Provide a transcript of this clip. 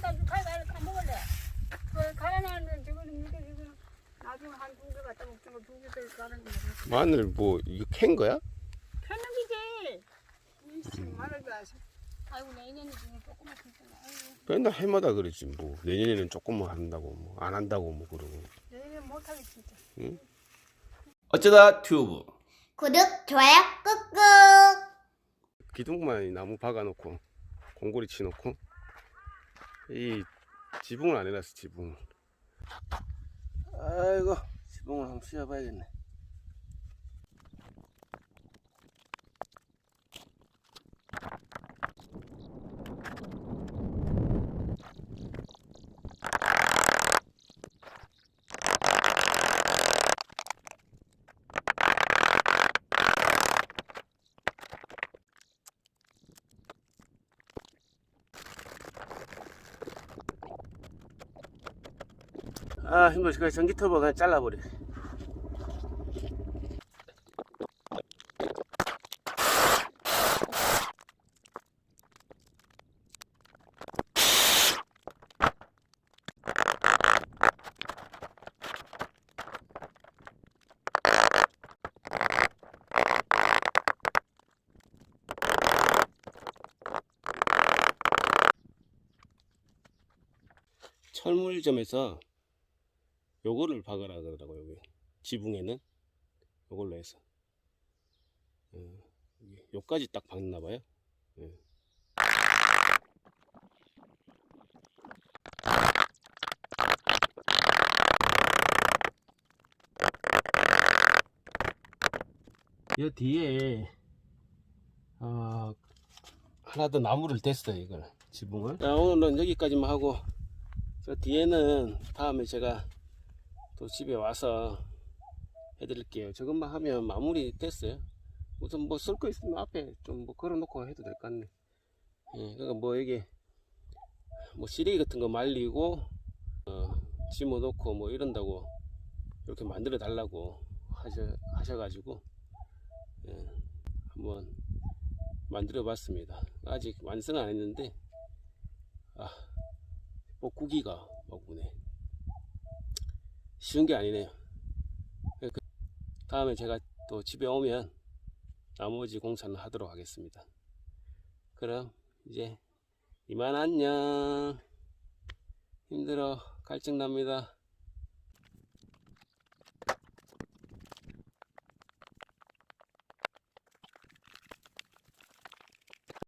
나 가위바위보 다 먹을래. 그 가라나는 지금 이게 지금 나중에 한 두 개 갖다 먹던 거두 개를 가는 거야. 마늘 뭐 이거 캔 거야? 캐는 기지. 이씨 마늘도 아시. 아이고 내년에 지금 조금만 괜찮아. 아이고 맨날 해마다 그러지 뭐 내년에는 조금만 한다고 뭐 안 한다고 뭐 그러고 내년에 못하게 진짜. 어쩌다 튜브 구독, 좋아요, 꾹꾹. 기둥만 나무 박아놓고 공고리 치놓고 이 지붕을 안 해놨어 지붕. 아이고 지붕을 한번 씌워봐야겠네 아 힘들어 그 전기 터보 그냥 잘라버려. 철물점에서 요거를 박으라 그러더라고 여기. 지붕에는. 요걸로 해서. 어, 요까지 딱 박나 봐요. 예. 이 뒤에 어, 하나 더 나무를 댔어요 이걸. 지붕을. 자, 오늘은 여기까지만 하고 저 뒤에는 다음에 제가 또 집에 와서 해드릴게요. 저것만 하면 마무리 됐어요. 우선 뭐 쓸 거 있으면 앞에 좀 뭐 걸어놓고 해도 될 것 같네. 예, 그러니까 뭐 이게 뭐 시래기 같은 거 말리고 어, 심어 놓고 뭐 이런다고 이렇게 만들어 달라고 하셔 하셔가지고 예, 한번 만들어 봤습니다. 아직 완성 안 했는데 아 뻐꾸기가 막 오네. 쉬운 게 아니네요. 그 다음에 제가 또 집에 오면 나머지 공사는 하도록 하겠습니다. 그럼 이제 이만 안녕. 힘들어 갈증 납니다.